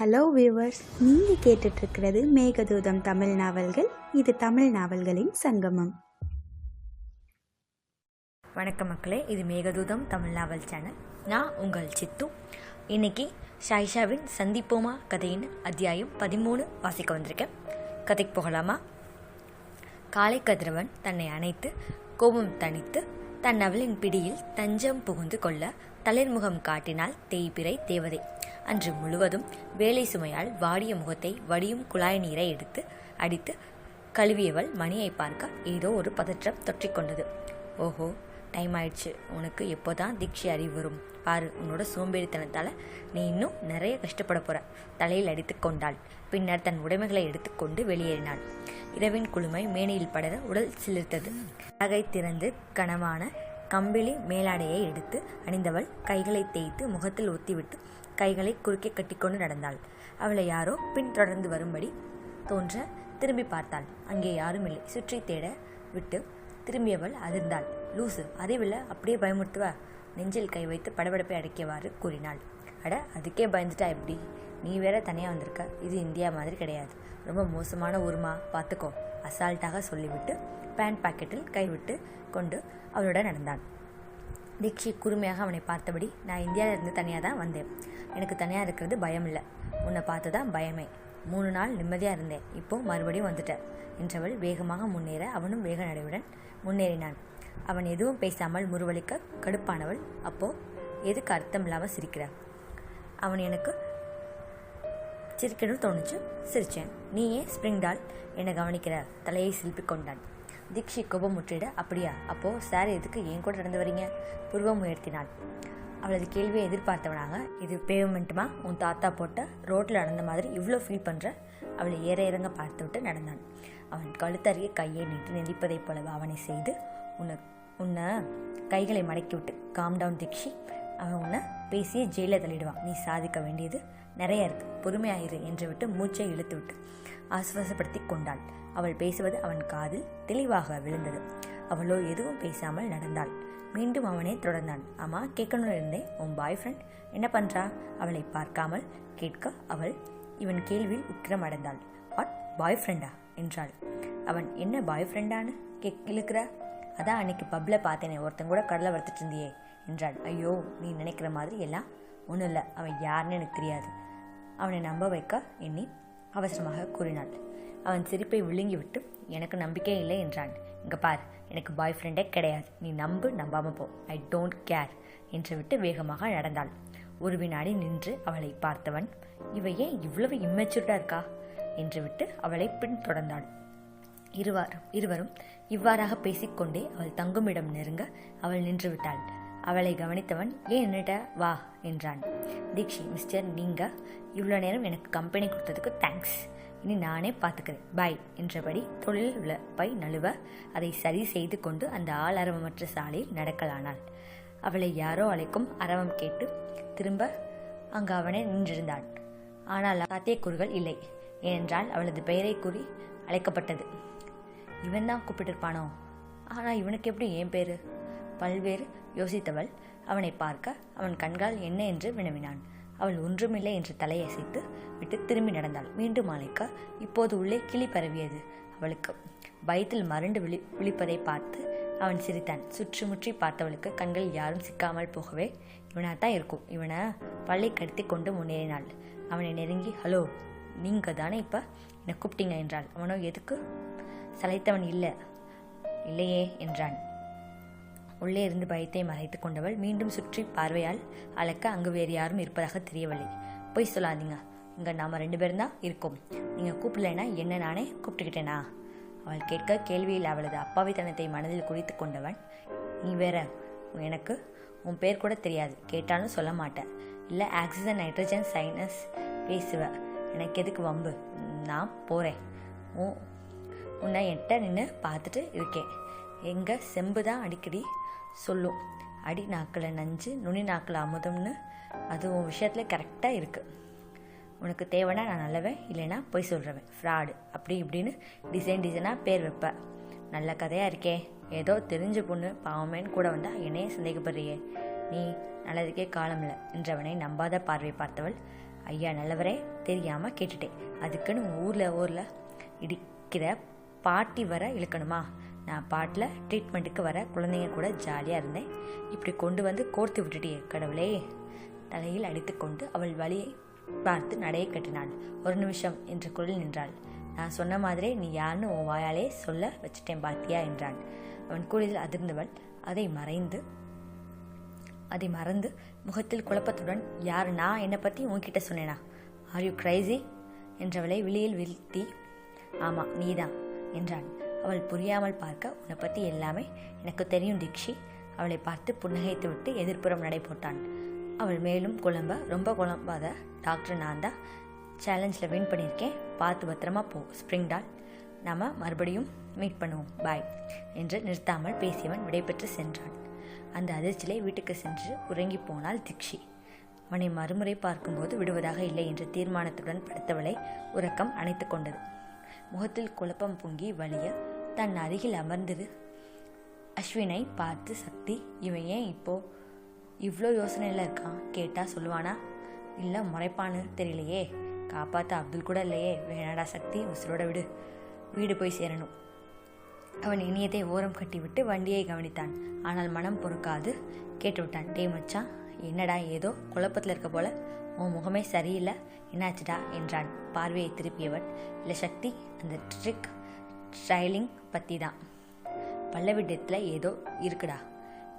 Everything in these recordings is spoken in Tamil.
ஹலோ வியூவர்ஸ் நீங்கள் கேட்டுட்ருக்கிறது மேகதூதம் தமிழ் நாவல்கள். இது தமிழ் நாவல்களின் சங்கமம். வணக்கம் மக்களே இது மேகதூதம் தமிழ் நாவல் சேனல். நான் உங்கள் சித்து. இன்னைக்கு ஷாயிஷாவின் சந்திப்போமா கதையின் அத்தியாயம் பதிமூணு வாசிக்க வந்திருக்கேன். கதைக்கு போகலாமா? காலை கதிரவன் தன்னை அணைத்து கோபம் தணித்து தன் அவளின் பிடியில் தஞ்சம் புகுந்து கொள்ள தளிர்முகம் காட்டினால் தேய்பிரை தேவதை. அன்று முழுவதும் வேலை சுமையால் வாடிய முகத்தை வடியும் குழாய் நீரை எடுத்து அடித்து கழுவியவள் மணியை பார்க்க ஏதோ ஒரு பதற்றம் தொற்றிக்கொண்டது ஓஹோ டைம் ஆயிடுச்சு. உனக்கு எப்போதான் தீட்சை அறிவு வரும். பாரு உன்னோட சோம்பேறித்தனத்தால் நீ இன்னும் நிறைய கஷ்டப்பட போற. தலையில் அடித்து கொண்டாள். பின்னர் தன் உடைமைகளை எடுத்துக்கொண்டு வெளியேறினாள். இரவின் குளுமை மேனியில் படர உடல் சிலிர்த்தது. நகை திறந்து கனமான கம்பிளி மேலாடையை எடுத்து அணிந்தவள் கைகளை தேய்த்து முகத்தில் ஒத்திவிட்டு கைகளை குறுக்கே கட்டிக்கொண்டு நடந்தாள். அவளை யாரோ பின்தொடர்ந்து வரும்படி தோன்ற திரும்பி பார்த்தாள். அங்கே யாரும் இல்லை. சுற்றி தேட விட்டு திரும்பியவள் அதிர்ந்தாள். லூசு அறிவில் அப்படியே பயமுறுத்துவ நெஞ்சில் கை வைத்து படபடப்பை அடக்கியவாறு கூறினாள். அட அதுக்கே பயந்துட்டா எப்படி? நீ வேற தனியாக வந்திருக்க. இது இந்தியா மாதிரி கிடையாது. ரொம்ப மோசமான ஊருமா? பார்த்துக்கோ அசால்ட்டாக சொல்லிவிட்டு பேண்ட் பாக்கெட்டில் கைவிட்டு கொண்டு அவனுடன் நடந்தான். தீக்ஷி குறுமையாக அவனை பார்த்தபடி நான் இந்தியாவிலிருந்து தனியாக தான் வந்தேன். எனக்கு தனியாக இருக்கிறது பயம் இல்லை உன்னை பார்த்து தான் பயமே. மூணு நாள் நிம்மதியாக இருந்தேன். இப்போ மறுபடியும் வந்துட்டேன். என்றவள் வேகமாக முன்னேற அவனும் வேக நடையுடன் முன்னேறினான். அவன் எதுவும் பேசாமல் முறுவலிக்க கடுப்பானவள். அப்போ எதுக்கு அர்த்தம் இல்லாமல் சிரிக்கிற? அவன் எனக்கு சிரிக்கணும்னு தோணுச்சு. சிரிச்சேன். நீ ஏன் ஸ்ப்ரிங் டால் என்னை கவனிக்கிற தலையை சிலுப்பிக் கொண்டான். தீக்ஷி கோபம் முற்றிட அப்படியா? அப்போ சார் எதுக்கு ஏன் கூட நடந்து வரீங்க? புருவம் உயர்த்தினாள். அவளது கேள்வியை எதிர்பார்த்தவனாங்க இது பேமெண்ட்டுமா? உன் தாத்தா போட்ட ரோட்டில் நடந்த மாதிரி இவ்வளோ ஃபீல் பண்ணுற அவளை ஏற இறங்க பார்த்து விட்டு நடந்தான். அவன் கழுத்தறிய கையை நீட்டி நெளிப்பதைப் போல அவனை செய்து உன்னை உன்னை கைகளை மடக்கி விட்டு காம் டவுன் தீக்ஷி. அவன் உன்னை பேசியே ஜெயிலில் தள்ளிடுவான். நீ சாதிக்க வேண்டியது நிறைய இருக்கு. பொறுமையாயிரு என்று விட்டு மூச்சை இழுத்து விட்டு ஆசுவாசப்படுத்தி கொண்டாள். அவள் பேசுவது அவன் காதில் தெளிவாக விழுந்தது. அவளோ எதுவும் பேசாமல் நடந்தாள். மீண்டும் அவனே தொடர்ந்தான். அம்மா கேட்கணும்னு இருந்தேன் உன் பாய் ஃப்ரெண்ட் என்ன பண்றா? அவளை பார்க்காமல் கேட்க அவள் இவன் கேள்வியில் உக்கிரம் அடைந்தாள் வாட் பாய் ஃப்ரெண்டா என்றாள். அவன் என்ன பாய் ஃப்ரெண்டான்னு கேக் இழுக்கிற? அதான் அன்னைக்கு பப்பில் பார்த்தேனே ஒருத்தன் கூட கடலை வறுத்துட்டு இருந்தியே என்றாள். ஐயோ நீ நினைக்கிற மாதிரி எல்லாம் ஒன்றும் இல்லை அவன் யாருன்னு எனக்கு தெரியாது. அவனை நம்ப வைக்க எண்ணி அவசரமாக கூறினாள். அவன் சிரிப்பை விழுங்கி விட்டு எனக்கு நம்பிக்கை இல்லை என்றான். இங்கே பார் எனக்கு பாய் ஃப்ரெண்டே கிடையாது. நீ நம்பு நம்பாமல் போ. ஐ டோன்ட் கேர் என்று விட்டு வேகமாக நடந்தாள். ஒரு வினாடி நின்று அவளை பார்த்தவன் இவ ஏன் இவ்வளவு இம்மெச்சூர்டாக இருக்கா? என்று விட்டு அவளை பின்தொடர்ந்தாள். இருவார் இருவரும் இவ்வாறாக பேசிக்கொண்டே அவள் தங்குமிடம் நெருங்க அவள் நின்றுவிட்டாள். அவளை கவனித்தவன் ஏன் நின்னுட்ட வா என்றான். தீக்ஷி மிஸ்டர் நீங்க இவ்வளோ நேரம் எனக்கு கம்பெனி கொடுத்ததுக்கு தேங்க்ஸ் இனி நானே பார்த்துக்கிறேன். பாய் என்றபடி தொழிலில் உள்ள பை நழுவ அதை சரி செய்து கொண்டு அந்த ஆள் அரவமற்ற சாலையில் நடக்கலானாள். அவளை யாரோ அழைக்கும் அரவம் கேட்டு திரும்ப அங்கு அவனே நின்றிருந்தான். ஆனால் சாத்தியக்கூறுகள் இல்லை ஏனென்றால் அவளது பெயரை கூறி அழைக்கப்பட்டது. இவன் தான் கூப்பிட்டிருப்பானோ? ஆனால் இவனுக்கு எப்படி ஏன் பேர்? பல்வேறு யோசித்தவள் அவனை பார்க்க அவன் கண்கால் என்ன என்று வினவினான். அவள் ஒன்றுமில்லை என்று தலையசைத்து விட்டு திரும்பி நடந்தாள். மீண்டும் அழைக்க இப்போது உள்ளே கிளி பரவியது. அவளுக்கு பயத்தில் மறண்டு விழி விழிப்பதை பார்த்து அவன் சிரித்தான். சுற்றுமுற்றி பார்த்தவளுக்கு கண்கள் யாரும் சிக்காமல் போகவே இவனாக தான் இருக்கும். இவனை பள்ளி கடத்தி கொண்டு முன்னேறினாள். அவனை நெருங்கி ஹலோ நீங்கள் தானே இப்போ? என்னை கூப்பிட்டீங்க என்றாள். அவனோ எதுக்கு? சளைத்தவன் இல்லை. இல்லையே என்றான். உள்ளே இருந்து பயத்தை மறைத்து கொண்டவள் மீண்டும் சுற்றி பார்வையால் அளக்க அங்கு வேறு யாரும் இருப்பதாக தெரியவில்லை. பொய் சொல்லாதீங்க. இங்கே நாம் ரெண்டு பேரும் தான் இருக்கோம். நீங்கள் கூப்பிடலைன்னா என்ன நானே கூப்பிட்டுக்கிட்டேனா? அவள் கேட்க கேள்வியில் அவளது அப்பாவித்தனத்தை மனதில் குறித்து கொண்டவன் நீ வேற எனக்கு உன் பேர் கூட தெரியாது. கேட்டாலும் சொல்ல மாட்டேன் இல்லை ஆக்சிஜன் நைட்ரஜன் சைனஸ் பேசுவ. எனக்கு எதுக்கு வம்பு? நான் போகிறேன் உன் உன்னை என்கிட்ட நின்று பார்த்துட்டு இருக்கேன். எங்கள் செம்பு தான் அடிக்கடி? சொல்லும் அடி நாக்கில் நஞ்சு நுனி நாக்கில் அமுதம்னு அது உன் விஷயத்தில் கரெக்டாக இருக்குது உனக்கு தேவைன்னா நான் நல்லவன் இல்லைன்னா பொய் சொல்கிறவன் ஃப்ராடு அப்படி இப்படின்னு டிசைன் டிசைனாக பேர் வைப்பேன் நல்ல கதையாக இருக்கே. ஏதோ தெரிஞ்ச பொண்ணு பாவமேன்னு கூட வந்தால் என்னையே சந்தேகப்படுறியே. நீ நல்லதுக்கே காலம் இல்லை. என்றவனை நம்பாத பார்வை பார்த்தவள். ஐயா நல்லவரே தெரியாமல் கேட்டுட்டேன். அதுக்குன்னு ஊரில் ஊரில் இடிக்கிற பாட்டி வர இழுக்கணுமா? நான் பாட்டில் ட்ரீட்மெண்ட்டுக்கு வர குழந்தைங்க கூட ஜாலியாக இருந்தேன். இப்படி கொண்டு வந்து கோர்த்து விட்டுட்டே கடவுளே. தலையில் அடித்துக்கொண்டு அவள் வழியை பார்த்து நடையை கட்டினாள். ஒரு நிமிஷம் என்ற குரல் நின்றாள். நான் சொன்ன மாதிரி நீ யாருன்னு உன் வாயாலே சொல்ல வச்சிட்டேன் பாத்தியா என்றான் அவன் கூலில் அதிர்ந்தவள் அதை மறைந்து அதை மறந்து முகத்தில் குழப்பத்துடன் யார் நான் என்னை பற்றி உன்கிட்ட சொன்னேனா? ஆர் யூ கிரைசி என்றவளை வெளியில் வீழ்த்தி ஆமாம் நீதான். என்றான். அவள் புரியாமல் பார்க்க உன்னை பற்றி எல்லாமே எனக்கு தெரியும் தீக்ஷி. அவளை பார்த்து புன்னகைத்து விட்டு எதிர்ப்புறம் நடை போட்டான் அவள் மேலும் குழம்ப ரொம்ப குழம்பாத டாக்டர் நான் தான். சேலஞ்சில் வின் பண்ணியிருக்கேன். பார்த்து பத்திரமா போ ஸ்ப்ரிங் டால் நாம் மறுபடியும் மீட் பண்ணுவோம். பாய் என்று நிறுத்தாமல் பேசியவன் விடைபெற்று சென்றான். அந்த அதிர்ச்சியிலே வீட்டுக்கு சென்று உறங்கி போனாள் திக்ஷி. அவனை மறுமுறை பார்க்கும்போது விடுவதாக இல்லை என்ற தீர்மானத்துடன் படுத்தவளை உறக்கம் அணைத்து கொண்டது. முகத்தில் குழப்பம் பொங்கி வலிய தன் அருகில் அமர்ந்தது. அஸ்வினை பார்த்து சக்தி இவன் ஏன் இப்போ இவ்வளோ யோசனையில் இருக்கான்? கேட்டால் சொல்லுவானா இல்லை முறைப்பான்னு தெரியலையே. காப்பாற்ற அப்துல் கூட இல்லையே. வேணாடா சக்தி உசுரோட விடு. வீடு போய் சேரணும். அவன் இனியத்தை ஓரம் கட்டிவிட்டு வண்டியை கவனித்தான். ஆனால் மனம் பொறுக்காது. கேட்டுவிட்டான் டே மச்சான் என்னடா ஏதோ குழப்பத்தில் இருக்க போல? உன் முகமே சரியில்லை. என்னாச்சுடா? என்றான் பார்வையை திருப்பியவன். இல்லை சக்தி அந்த ட்ரிக் ட்ரைலிங் பற்றி தான் பல்லவி டெத்தில் ஏதோ இருக்குடா.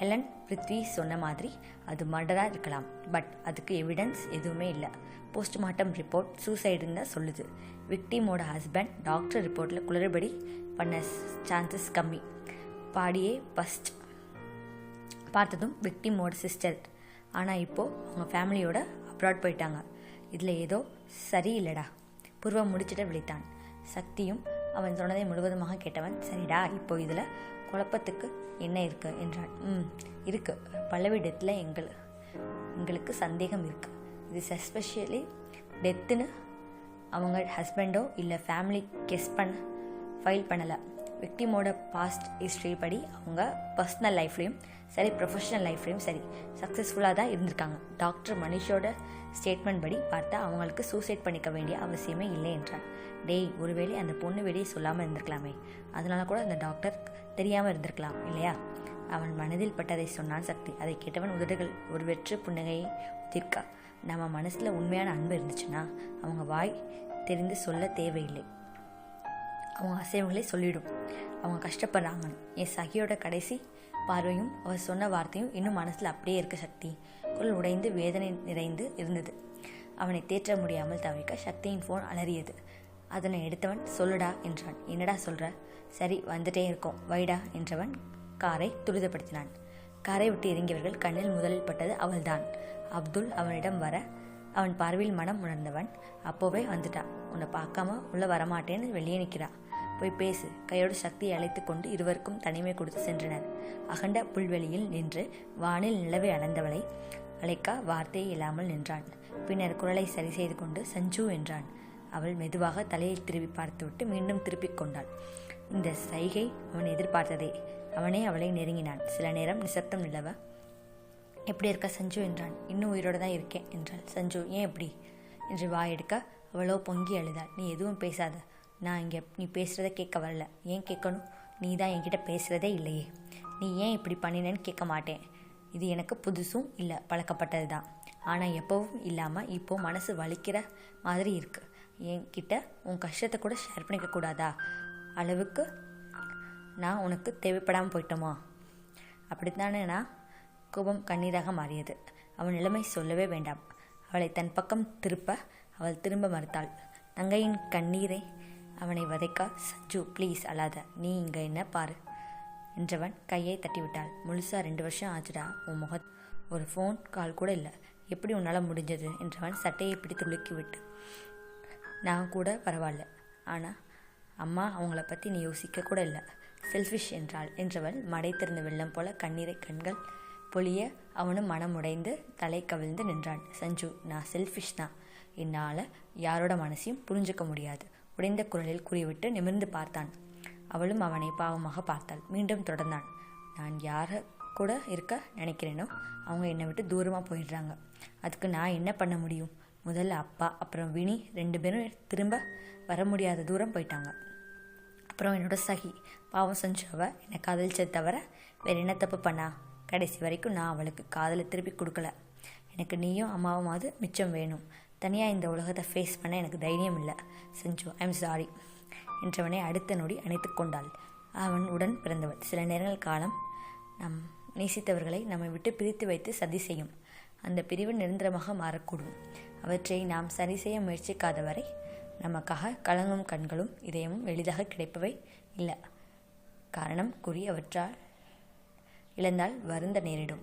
ஹெலன் பிருத்வி சொன்ன மாதிரி அது மர்டராக இருக்கலாம். பட் அதுக்கு எவிடன்ஸ் எதுவுமே இல்லை. போஸ்ட்மார்ட்டம் ரிப்போர்ட் சூசைடுன்னு தான் சொல்லுது விக்டிமோட ஹஸ்பண்ட் டாக்டர் ரிப்போர்ட்டில் குளறுபடி பண்ண சான்சஸ் கம்மி. பாடியே ஃபஸ்ட் பார்த்ததும் விக்டிமோட சிஸ்டர் ஆனால் இப்போது அவங்க ஃபேமிலியோட அப்ராட் போயிட்டாங்க. இதில் ஏதோ சரியில்லைடா. பூர்வம் முடிச்சிட்டு விழித்தான். சக்தியும் அவன் சொன்னதை முழுவதுமாக கேட்டவன் சரிடா இப்போ இதில் குழப்பத்துக்கு என்ன இருக்கு? என்றான். ம் இருக்கு. பல்லவி டெத்தில் எங்கள் எங்களுக்கு சந்தேகம் இருக்கு. இது எஸ்பெஷலி டெத்துன்னு அவங்க ஹஸ்பண்டோ இல்லை ஃபேமிலி கெஸ் பண்ண ஃபைல் பண்ணலை. விக்டிமோட பாஸ்ட் ஹிஸ்ட்ரி படி அவங்க பர்சனல் லைஃப்லேயும் சரி ப்ரொஃபஷனல் லைஃப்லேயும் சரி சக்ஸஸ்ஃபுல்லாக தான் இருந்திருக்காங்க. டாக்டர் மனிஷோட ஸ்டேட்மெண்ட் படி பார்த்தா அவங்களுக்கு சூசைட் பண்ணிக்க வேண்டிய அவசியமே இல்லை என்றான் டேய் ஒருவேளை அந்த பொண்ணு வெளியே சொல்லாமல் இருந்திருக்கலாமே. அதனால கூட அந்த டாக்டர் தெரியாமல் இருந்திருக்கலாம் இல்லையா? அவன் மனதில் பட்டதை சொன்னான் சக்தி. அதை கேட்டவன் உதடுகள் ஒரு வெற்று புன்னகையை உதிர்க்கா. நம்ம மனசில் உண்மையான அன்பு இருந்துச்சுன்னா அவங்க வாய் தெரிந்து சொல்ல தேவையில்லை. அவங்க அசைவுகளை சொல்லிடும். அவங்க கஷ்டப்படுறாங்கன்னு. என் சகியோட கடைசி பார்வையும் அவர் சொன்ன வார்த்தையும் இன்னும் மனசில் அப்படியே இருக்க சக்தி. குரல் உடைந்து வேதனை நிறைந்து இருந்தது. அவனை தேற்ற முடியாமல் தவிர்க்க சக்தியின் ஃபோன் அலறியது. அதனை எடுத்தவன் சொல்லுடா என்றான். என்னடா சொல்கிற சரி வந்துட்டே இருக்கோம். வைடா என்றவன் காரை துரிதப்படுத்தினான். காரை விட்டு இறங்கியவர்கள் கண்ணில் முதலில் பட்டது அவள்தான். அப்துல் அவனிடம் வர அவன் பார்வையில் மனம் உணர்ந்தவன் அப்போவே வந்துட்டா. உன்னை பார்க்காம உள்ளே வரமாட்டேன்னு வெளியே நிற்கிறா போய் பேசு. கையோடு சக்தியை அழைத்து கொண்டு இருவருக்கும் தனிமை கொடுத்து சென்றனர். அகண்ட புல்வெளியில் நின்று வானில் நிலவை அளந்தவளை அழைக்கா வார்த்தையே இல்லாமல் நின்றான். பின்னர் குரலை சரி செய்து கொண்டு சஞ்சு என்றான். அவள் மெதுவாக தலையை திருப்பி பார்த்துவிட்டு மீண்டும் திருப்பிக் கொண்டாள். இந்த சைகை அவன் எதிர்பார்த்ததே. அவனே அவளை நெருங்கினான். சில நேரம் நிசப்தம் நிலவ. எப்படி இருக்க சஞ்சு? என்றான். இன்னும் உயிரோடு தான் இருக்கேன் என்றாள். சஞ்சு ஏன் எப்படி என்று வாயெடுக்க அவளோ பொங்கி அழுதாள். நீ எதுவும் பேசாத. நான் இங்கே நீ பேசுகிறத கேட்க வரல. ஏன் கேட்கணும்? நீ தான் என்கிட்ட பேசுகிறதே இல்லையே. நீ ஏன் இப்படி பண்ணினேன்னு கேட்க மாட்டேன். இது எனக்கு புதுசும் இல்லை பழக்கப்பட்டது தான் ஆனால் எப்போவும் இல்லாமல் இப்போது மனசு வலிக்கிற மாதிரி இருக்குது என்கிட்ட உன் கஷ்டத்தை கூட ஷேர் பண்ணிக்க கூடாதா? அளவுக்கு நான் உனக்கு தேவைப்படாமல் போயிட்டோமா? அப்படித்தானே நான் கோபம் கண்ணீராக மாறியது. அவன் நிலைமை சொல்லவே வேண்டாம். அவளை தன் பக்கம் திருப்ப அவள் திரும்ப மறுத்தாள். தங்கையின் கண்ணீரை அவனை வதைக்க. சஞ்சு ப்ளீஸ் அழாத. நீ இங்கே என்ன பாரு. என்றவன் கையை தட்டிவிட்டாள். முழுசா ரெண்டு வருஷம் ஆச்சுடா. உன் முக ஒரு ஃபோன் கால் கூட இல்லை. எப்படி உன்னால் முடிஞ்சது? என்றவன் சட்டையை பிடித்து உலுக்கி விட்டு நான் கூட பரவாயில்ல. ஆனால் அம்மா அவங்கள பற்றி நீ யோசிக்க கூட இல்லை. செல்ஃபிஷ் என்றாள். என்றவள் மடை திறந்த வெள்ளம் போல கண்ணீரை கண்கள் பொழிய அவனும் மனம் உடைந்து தலை கவிழ்ந்து நின்றான். சஞ்சு நான் செல்ஃபிஷ் தான். என்னால் யாரோட மனசையும் புரிஞ்சுக்க முடியாது. உடைந்த குரலில் கூறிவிட்டு நிமிர்ந்து பார்த்தான். அவளும் அவனை பாவமாக பார்த்தாள். மீண்டும் தொடர்ந்தான். நான் யாரை கூட இருக்க நினைக்கிறேனோ அவங்க என்னை விட்டு தூரமாக போயிடுறாங்க. அதுக்கு நான் என்ன பண்ண முடியும்? முதல்ல அப்பா அப்புறம் வினி ரெண்டு பேரும் திரும்ப வர முடியாத தூரம் போயிட்டாங்க. அப்புறம் என்னோட சகி. பாவம் செஞ்சவ என்னை காதலிச்சது தவிர வேறு என்ன தப்பு பண்ணா? கடைசி வரைக்கும் நான் அவளுக்கு காதலை திருப்பி கொடுக்கல. எனக்கு நீயும் அம்மாவுமாவது மிச்சம் வேணும். தனியாக இந்த உலகத்தை ஃபேஸ் பண்ண எனக்கு தைரியம் இல்லை. செஞ்சு ஐம் சாரி என்றவனை அடுத்த நொடி அணைத்து கொண்டாள். அவன் உடன் பிறந்தவள். சில நேரங்கள் காலம் நம் நேசித்தவர்களை நம்மை விட்டு பிரித்து வைத்து சதி செய்யும். அந்த பிரிவு நிரந்தரமாக மாறக்கூடும். அவற்றை நாம் சரி செய்ய முயற்சிக்காத வரை நமக்காக கலங்கும் கண்களும் இதயமும் எளிதாக கிடைப்பவை இல்லை. காரணம் கூறி அவற்றால் இழந்தால் வருந்த நேரிடும்.